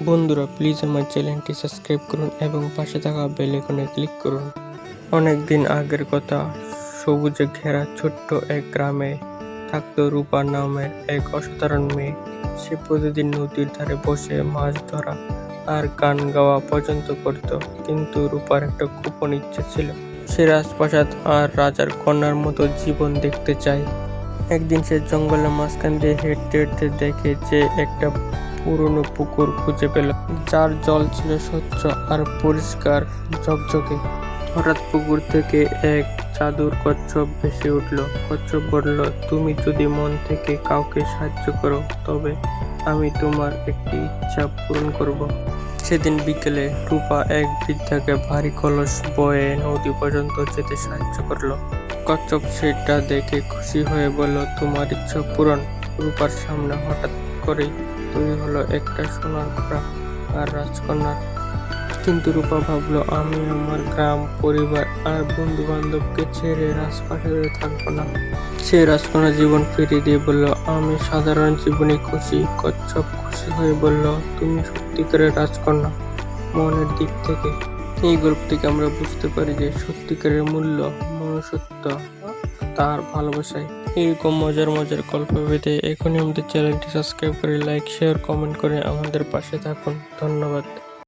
বন্ধুরা প্লিজ আমার চ্যানেলটি সাবস্ক্রাইব করুন এবং পাশে থাকা বেল আইকনে ক্লিক করুন। অনেক দিন আগের কথা, সবুজে ঘেরা ছোট্ট এক গ্রামে থাকতো রূপা নামের এক অসাধারণ মেয়ে। সে প্রতিদিন নদীর ধারে বসে মাছ ধরা আর গান গাওয়া পর্যন্ত করত, কিন্তু রূপার একটা গোপন ইচ্ছে ছিল। সে রাজপ্রাসাদ আর রাজার কন্যার মতো জীবন দেখতে চায়। একদিন সে জঙ্গলের মাঝখান দিয়ে হেঁটতে হেঁটতে দেখে যে একটা পুরনো পুকুর খুঁজে পেল যার জল ছিল স্বচ্ছ আর পরিষ্কার ঝকঝকে। হঠাৎ পুকুর থেকে এক জাদুর কচ্ছপ ভেসে উঠল। কচ্ছপ বলল, তুমি যদি মন থেকে কাউকে সাহায্য করো, তবে আমি তোমার একটি ইচ্ছা পূরণ করব। সেদিন বিকেলে রূপা এক বৃদ্ধাকে ভারী কলস বয়ে নদী পর্যন্ত যেতে সাহায্য করল। কচ্ছপ সেটা দেখে খুশি হয়ে বলল, তোমার ইচ্ছা পূরণ রূপার সামনে হঠাৎ করেই তৈরি হলো একটা সোনার ঘোড়া আর রাজকন্যার। কিন্তু রূপা ভাবলো, আমি আমার গ্রাম, পরিবার আর বন্ধু বান্ধবকে ছেড়ে রাজপ্রাসাদে থাকব না। সে রাজকন্যা জীবন ফিরিয়ে দিয়ে বলল, আমি সাধারণ জীবনে খুশি, কচ্ছপ খুশি হয়ে বলল, তুমি সত্যিকারের রাজকন্যা। মনের দিক থেকে এই গল্প থেকে আমরা বুঝতে পারি যে সত্যিকারের মূল্য, মনুষ্যত্ব, তার ভালোবাসায় এরকম মজার মজার গল্প পেতে এখনই আমাদের চ্যানেলটি সাবস্ক্রাইব করে লাইক শেয়ার কমেন্ট করে আমাদের পাশে থাকুন। ধন্যবাদ।